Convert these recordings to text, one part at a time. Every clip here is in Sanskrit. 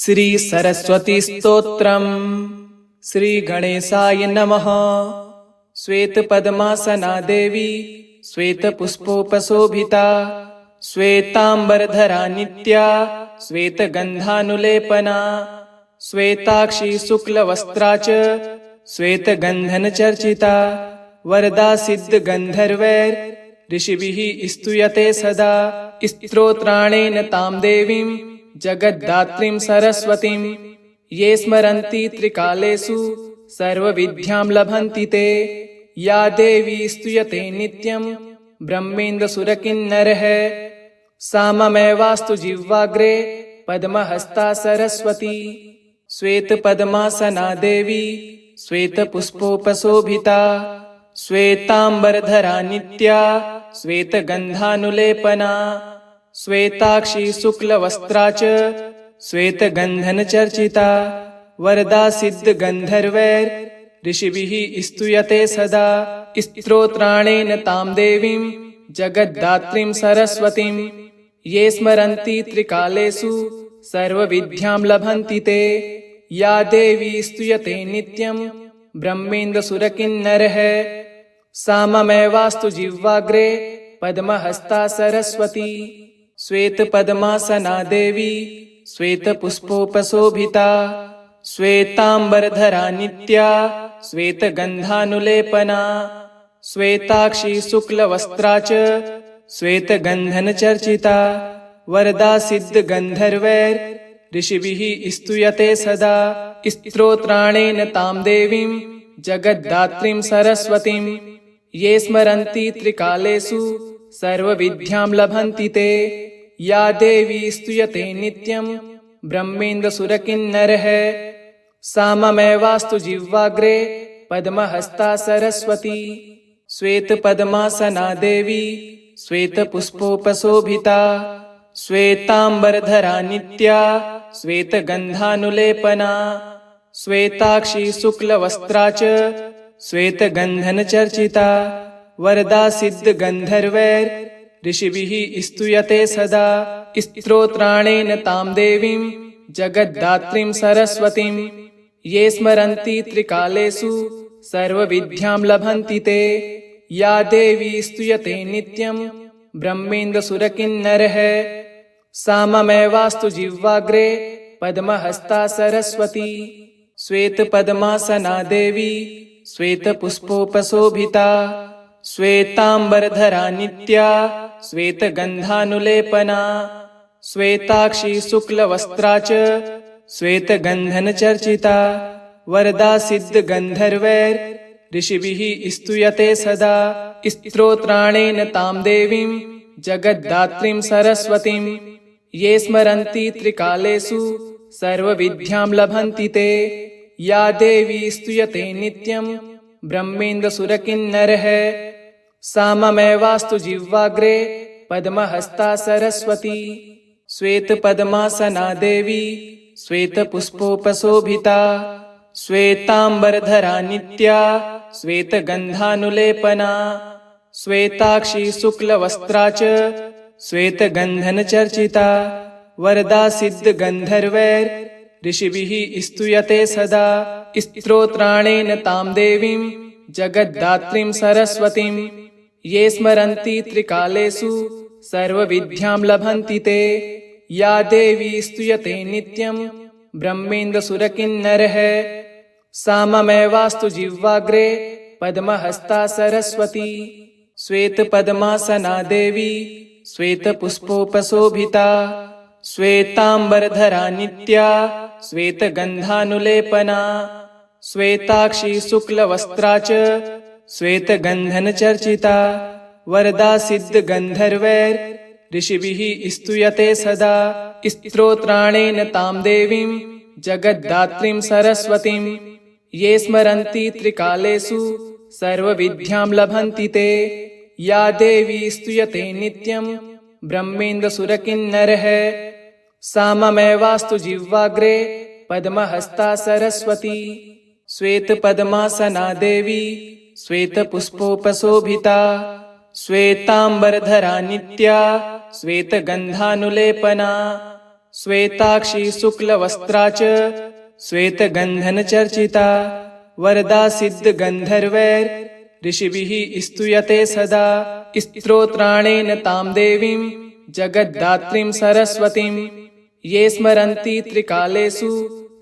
श्रीसरस्वतीस्तोत्रम् श्रीगणेशाय नमः। श्वेतपद्मासना देवी श्वेतपुष्पोपशोभिता श्वेताम्बरधरा नित्या श्वेतगन्धानुलेपना श्वेताक्षी शुक्लवस्त्रा च श्वेतगन्धनचर्चिता वरदा सिद्धगन्धर्वैर् ऋषिभिः स्तूयते सदा स्तोत्राणेन तां देवीम् जगद्धात्रीं सरस्वतीं ये स्मरन्ति त्रिकालेषु सर्वविद्यां लभन्ति ते। या देवी स्तूयते नित्यं ब्रह्मेन्द्रसुरकिन्नरः। सा ममैवास्तु जिह्वाग्रे पद्महस्ता सरस्वती। श्वेतपद्मासना देवी श्वेतपुष्पोपशोभिता। श्वेताम्बरधरा नित्या श्वेतगन्धानुलेपना श्वेताक्षी शुक्लवस्त्रा च श्वेतगन्धनचर्चिता वरदा सिद्धगन्धर्वैर् ऋषिभिः स्तूयते सदा स्तोत्राणेन तां देवीं जगद्धात्रीं सरस्वतीं ये स्मरन्ति त्रिकालेषु सर्वविद्यां लभन्ति ते। या देवी स्तूयते नित्यं ब्रह्मेन्द्रसुरकिन्नरः। सा ममैवास्तु जिह्वाग्रे पद्महस्ता सरस्वती श्वेतपद्मासना देवी श्वेतपुष्पोपशोभिता श्वेताम्बरधरा नित्या श्वेतगन्धानुलेपना श्वेताक्षी शुक्लवस्त्रा च श्वेतगन्धनचर्चिता वरदा सिद्धगन्धर्वैर् ऋषिभिः स्तूयते सदा स्तोत्राणेन तां देवीं जगद्धात्रीं सरस्वतीं ये स्मरन्ति त्रिकालेषु सर्वविद्यां लभन्ति ते या देवी स्तूयते नित्यं ब्रह्मेन्द्रसुरकिन्नरः। सा ममैवास्तु जिह्वाग्रे पद्महस्ता सरस्वती। श्वेतपद्मासना देवी श्वेतपुष्पोपशोभिता श्वेताम्बरधरा नित्या श्वेतगन्धानुलेपना श्वेताक्षी शुक्लवस्त्रा च श्वेतगन्धनचर्चिता वरदा सिद्धगन्धर्वैर् ऋषिभिः स्तूयते सदा स्तोत्राणेन तां देवीं जगद्धात्रीं सरस्वतीं। ये स्मरन्ति त्रिकालेषु सर्वविद्यां लभन्ति ते। या देवी स्तूयते नित्यं ब्रह्मेन्द्रसुरकिन्नरः। सा ममैवास्तु जिह्वाग्रे पद्महस्ता सरस्वती। श्वेतपद्मासना देवी श्वेतपुष्पोपशोभिता श्वेताम्बरधरा नित्या श्वेतगन्धानुलेपना श्वेताक्षी शुक्लवस्त्रा च श्वेतगन्धनचर्चिता वरदा सिद्धगन्धर्वैर् ऋषिभिः स्तूयते सदा स्तोत्राणेन तां देवीं जगद्धात्रीं सरस्वतीं ये स्मरन्ति त्रिकालेषु सर्वविद्यां लभन्ति ते। या देवी स्तूयते नित्यं ब्रह्मेन्द्रसुरकिन्नरः सा ममैवास्तु जिह्वाग्रे पद्महस्ता सरस्वती श्वेतपद्मासना देवी श्वेतपुष्पोपशोभिता श्वेताम्बरधरा नित्या श्वेतगन्धानुलेपना श्वेताक्षी शुक्लवस्त्रा च श्वेतगन्धनचर्चिता वरदा सिद्धगन्धर्वैर् ऋषिभिः स्तूयते सदा स्तोत्राणेन तां देवीं जगद्धात्रीं सरस्वतीं ये स्मरन्ति त्रिकालेषु सर्वविद्यां लभन्ति ते। या देवी स्तूयते नित्यं ब्रह्मेन्द्रसुरकिन्नरः। सा ममैवास्तु जिह्वाग्रे पद्महस्ता सरस्वती। श्वेतपद्मासना देवी श्वेतपुष्पोपशोभिता श्वेताम्बरधरा नित्या श्वेतगन्धानुलेपना श्वेताक्षी शुक्लवस्त्रा च श्वेतगन्धनचर्चिता वरदा सिद्धगन्धर्वैर् ऋषिभिः स्तूयते सदा। स्तोत्राणेन तां देवीं जगद्धात्रीं सरस्वतीं। ये स्मरन्ति त्रिकालेषु सर्वविद्यां लभन्ति ते। या देवी स्तूयते नित्यं ब्रह्मेन्द्रसुरकिन्नरः। सा ममैवास्तु जिह्वाग्रे पद्महस्ता सरस्वती। श्वेतपद्मासना देवी श्वेतपुष्पोपशोभिता श्वेताम्बरधरा नित्या श्वेतगन्धानुलेपना श्वेताक्षी शुक्लवस्त्रा च श्वेतगन्धनचर्चिता वरदा सिद्धगन्धर्वैर् ऋषिभिः स्तूयते सदा स्तोत्राणेन तां देवीं जगद्धात्रीं सरस्वतीं ये स्मरन्ति त्रिकालेषु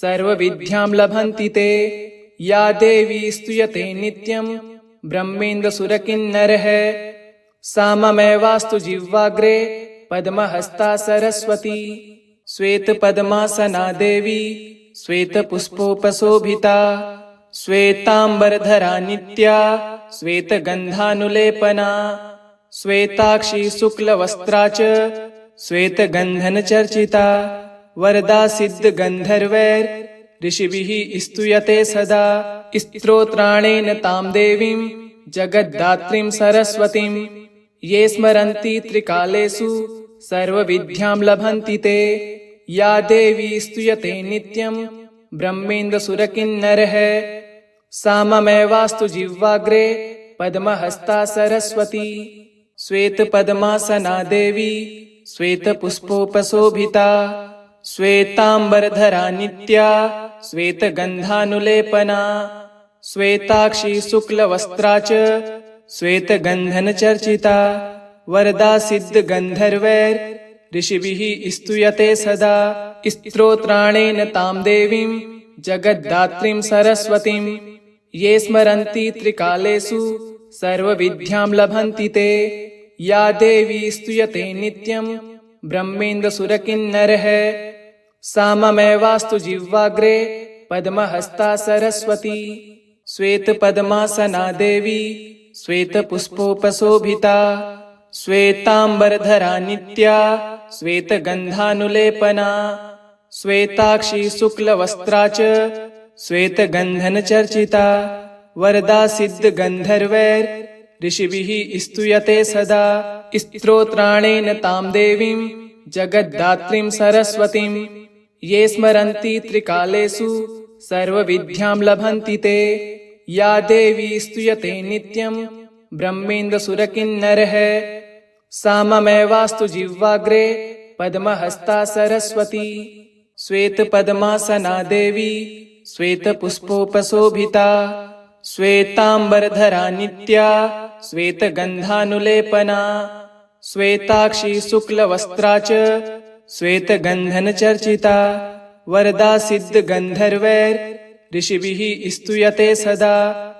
सर्वविद्यां लभन्ति ते या देवी स्तूयते नित्यं ब्रह्मेन्द्रसुरकिन्नरः। सा ममैवास्तु जिह्वाग्रे पद्महस्ता सरस्वती। श्वेतपद्मासना देवी श्वेतपुष्पोपशोभिता श्वेताम्बरधरा नित्या श्वेतगन्धानुलेपना श्वेताक्षी शुक्लवस्त्रा च श्वेतगन्धनचर्चिता वरदा सिद्धगन्धर्वैर् ऋषिभिः स्तूयते सदा स्तोत्राणेन तां देवीं जगद्धात्रीं सरस्वतीं। ये स्मरन्ति त्रिकालेषु, सर्वविद्यां लभन्ति ते। या देवी स्तूयते नित्यं, ब्रह्मेन्द्रसुरकिन्नरः। सा ममैवास्तु जिह्वाग्रे, पद्महस्ता सरस्वती। श्वेतपद्मासना देवी, श्वेतपुष्पोपशोभिता। श्वेताम्बरधरा नित्या श्वेतगन्धानुलेपना श्वेताक्षी शुक्लवस्त्रा च श्वेतगन्धनचर्चिता वरदा सिद्धगन्धर्वैर् ऋषिभिः स्तूयते सदा स्तोत्राणेन तां देवीं जगद्धात्रीं सरस्वतीं ये स्मरन्ति त्रिकालेषु सर्वविद्यां लभन्ति ते। या देवी स्तूयते नित्यं ब्रह्मेन्द्रसुरकिन्नरः सा ममैवास्तु जिह्वाग्रे पद्महस्ता सरस्वती श्वेतपद्मासना देवी श्वेतपुष्पोपशोभिता श्वेताम्बरधरा नित्या श्वेतगन्धानुलेपना श्वेताक्षी शुक्लवस्त्रा च श्वेतगन्धनचर्चिता वरदा सिद्धगन्धर्वैर् ऋषिभिः स्तूयते सदा स्तोत्राणेन तां देवीं जगद्धात्रीं सरस्वतीं ये स्मरन्ति त्रिकालेषु सर्वविद्यां लभन्ति ते। या देवी स्तूयते नित्यं ब्रह्मेन्द्रसुरकिन्नरः। सा ममैवास्तु जिह्वाग्रे पद्महस्ता सरस्वती। श्वेतपद्मासना देवी श्वेतपुष्पोपशोभिता। श्वेताम्बरधरा नित्या श्वेतगन्धानुलेपना। श्वेताक्षी शुक्लवस्त्रा च श्वेतगन्धनचर्चिता वरदा सिद्धगन्धर्वैर् ऋषिभिः स्तूयते सदा।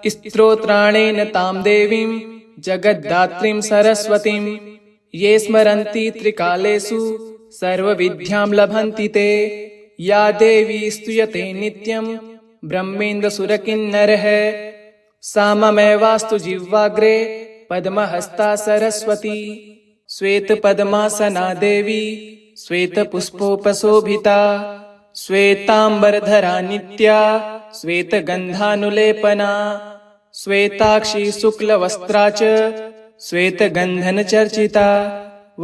स्तोत्राणेन तां देवीं जगद्धात्रीं सरस्वतीं। ये स्मरन्ति त्रिकालेषु सर्वविद्यां लभन्ति ते। या देवी स्तूयते नित्यं ब्रह्मेन्द्रसुरकिन्नरः। सा ममैवास्तु जिह्वाग्रे पद्महस्ता सरस्वती। श्वेतपद्मासना देवी श्वेतपुष्पोपशोभिता श्वेताम्बरधरा नित्या श्वेतगन्धानुलेपना श्वेताक्षी शुक्लवस्त्रा च श्वेतगन्धनचर्चिता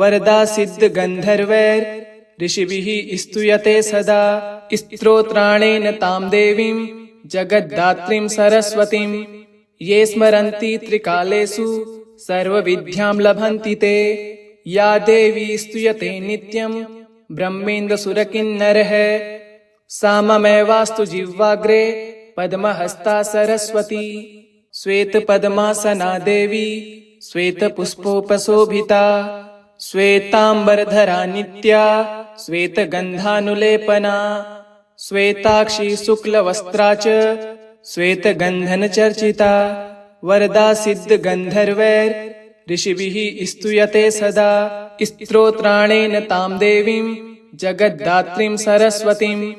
वरदा सिद्धगन्धर्वैर् ऋषिभिः स्तूयते सदा स्तोत्राणेन तां देवीं जगद्धात्रीं सरस्वतीं ये स्मरन्ति त्रिकालेषु सर्वविद्यां लभन्ति ते या देवी स्तूयते नित्यं ब्रह्मेन्द्रसुरकिन्नरः। सा ममैवास्तु जिह्वाग्रे पद्महस्ता सरस्वती। श्वेतपद्मासना देवी श्वेतपुष्पोपशोभिता श्वेताम्बरधरा नित्या श्वेतगन्धानुलेपना श्वेताक्षी शुक्लवस्त्रा च श्वेतगन्धनचर्चिता वरदा सिद्धगन्धर्वैर् ऋषिभिः स्तूयते सदा स्तोत्राणेन तां देवीं जगद्धात्रीं सरस्वतीं।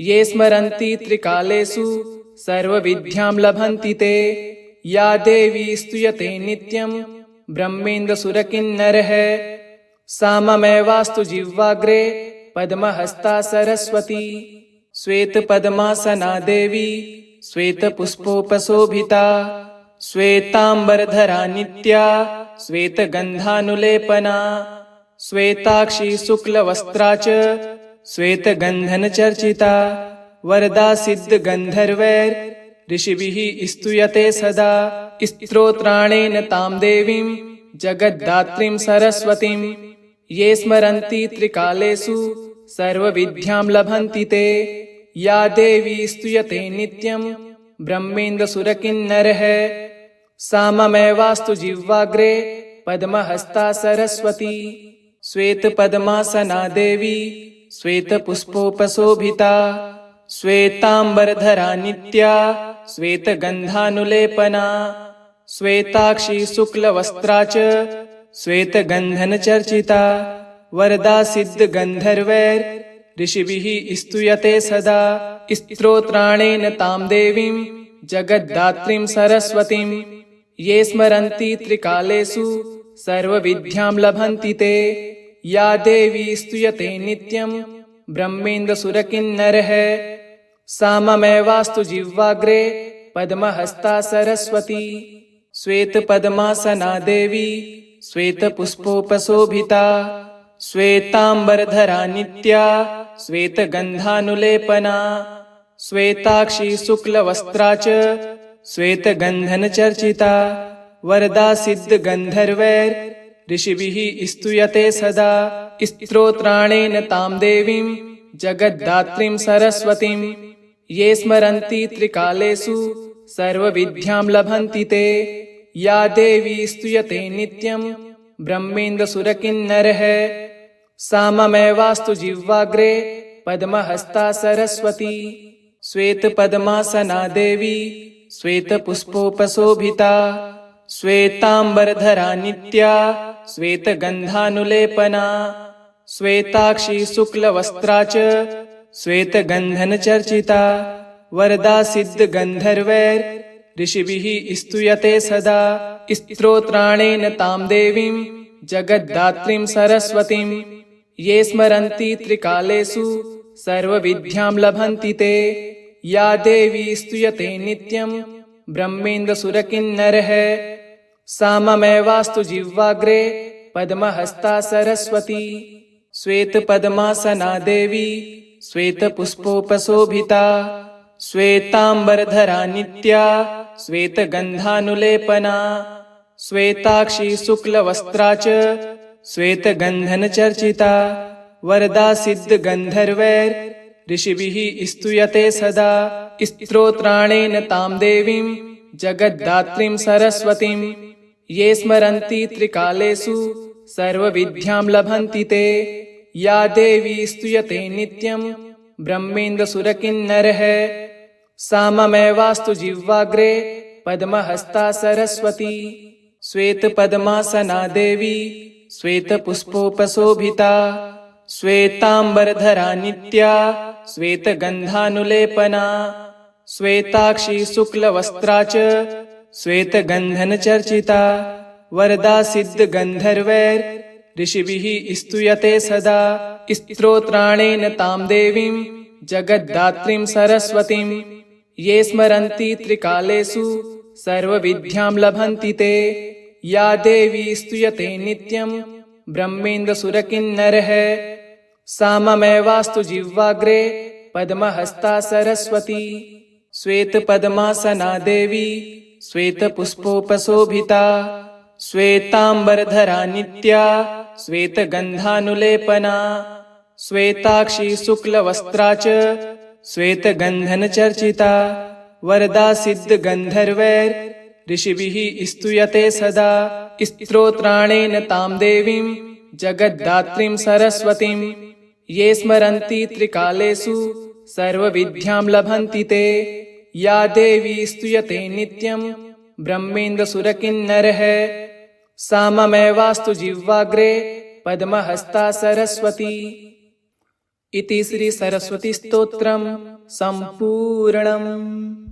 ये स्मरन्ति त्रिकालेषु, सर्वविद्यां लभन्ति ते। या देवी स्तूयते नित्यं, ब्रह्मेन्द्रसुरकिन्नरः। सा ममैवास्तु जिह्वाग्रे, पद्महस्ता सरस्वती। श्वेतपद्मासना देवी, श्वेतपुष्पोपशोभिता। श्वेताम्बरधरा नित्या। श्वेतगन्धानुलेपना श्वेताक्षी शुक्लवस्त्रा च श्वेतगन्धनचर्चिता वरदा सिद्धगन्धर्वैर् ऋषिभिः स्तूयते सदा स्तोत्राणेन तां देवीं जगद्धात्रीं सरस्वतीं। ये स्मरन्ति त्रिकालेषु सर्वविद्यां लभन्ति ते। या देवी स्तूयते नित्यं ब्रह्मेन्द्रसुरकिन्नरः सा ममेवास्तु जिह्वाग्रे पद्महस्ता सरस्वती श्वेतपद्मासना देवी श्वेतपुष्पोपशोभिता श्वेताम्बरधरा नित्या श्वेतगन्धानुलेपना श्वेताक्षी शुक्लवस्त्रा च श्वेतगन्धनचर्चिता वरदा सिद्धगन्धर्वैर् ऋषिभिः स्तूयते सदा स्तोत्राणेन तां देवीं जगद्धात्रीं सरस्वतीं ये स्मरन्ति त्रिकालेषु सर्वविद्यां लभन्ति ते। या देवी स्तूयते नित्यं ब्रह्मेन्द्रसुरकिन्नरः। सा ममेवास्तु जिह्वाग्रे पद्महस्ता सरस्वती। श्वेतपद्मासना देवी श्वेतपुष्पोपशोभिता। श्वेताम्बरधरा नित्या श्वेतगन्धानुलेपना। श्वेताक्षी शुक्लवस्त्रा च श्वेतगन्धनचर्चिता वरदा सिद्धगन्धर्वैर् ऋषिभिः स्तूयते सदा। स्तोत्राणेन तां देवीं जगद्धात्रीं सरस्वतीं। ये स्मरन्ति त्रिकालेषु सर्वविद्यां लभन्ति ते। या देवी स्तूयते नित्यं ब्रह्मेन्द्रसुरकिन्नरः। सा ममेवास्तु जिह्वाग्रे पद्महस्ता सरस्वती। श्वेतपद्मासना देवी श्वेतपुष्पोपशोभिता श्वेताम्बरधरा नित्या श्वेतगन्धानुलेपना श्वेताक्षी शुक्लवस्त्रा च श्वेतगन्धनचर्चिता वरदा सिद्धगन्धर्वैर् ऋषिभिः स्तूयते सदा स्तोत्राणेन तां देवीं जगद्धात्रीं सरस्वतीं ये स्मरन्ति त्रिकालेषु सर्वविद्यां लभन्ति ते या देवी स्तूयते नित्यं ब्रह्मेन्द्रसुरकिन्नरः सा ममेवास्तु जिह्वाग्रे पद्महस्ता सरस्वती। श्वेतपद्मासना देवी श्वेतपुष्पोपशोभिता श्वेताम्बरधरा नित्या श्वेतगन्धानुलेपना श्वेताक्षी शुक्लवस्त्रा च श्वेतगन्धनचर्चिता वरदा सिद्धगन्धर्वैर् ऋषिभिः स्तूयते सदा स्तोत्राणेन तां देवीं जगद्धात्रीं सरस्वतीं। ये स्मरन्ति त्रिकालेषु, सर्वविद्यां लभन्ति ते। या देवी स्तूयते नित्यं, ब्रह्मेन्द्रसुरकिन्नरः। सा ममेवास्तु जिह्वाग्रे, पद्महस्ता सरस्वती। श्वेतपद्मासना देवी, श्वेतपुष्पोपशोभिता। श्वेताम्बरधरा नित्या श्वेतगन्धानुलेपना श्वेताक्षी शुक्लवस्त्रा च श्वेतगन्धनचर्चिता वरदा सिद्धगन्धर्वैर् ऋषिभिः स्तूयते सदा स्तोत्राणेन तां देवीं जगद्धात्रीं सरस्वतीं ये स्मरन्ति त्रिकालेषु सर्वविद्यां लभन्ति ते। या देवी स्तूयते नित्यं ब्रह्मेन्द्रसुरकिन्नरः सा ममेवास्तु जिह्वाग्रे पद्महस्ता सरस्वती श्वेतपद्मासना देवी श्वेतपुष्पोपशोभिता श्वेताम्बरधरा नित्या श्वेतगन्धानुलेपना श्वेताक्षी शुक्लवस्त्रा च श्वेतगन्धनचर्चिता वरदा सिद्धगन्धर्वैर् ऋषिभिः स्तूयते सदा स्तोत्राणेन तां देवीं जगद्धात्रीं सरस्वतीं ये स्मरन्ति त्रिकालेषु सर्वविद्यां लभन्ति ते। या देवी स्तूयते नित्यं ब्रह्मेन्द्रसुरकिन्नरः। सा ममेवास्तु जिह्वाग्रे पद्महस्ता सरस्वती। इति श्रीसरस्वतीस्तोत्रम् सम्पूर्णम्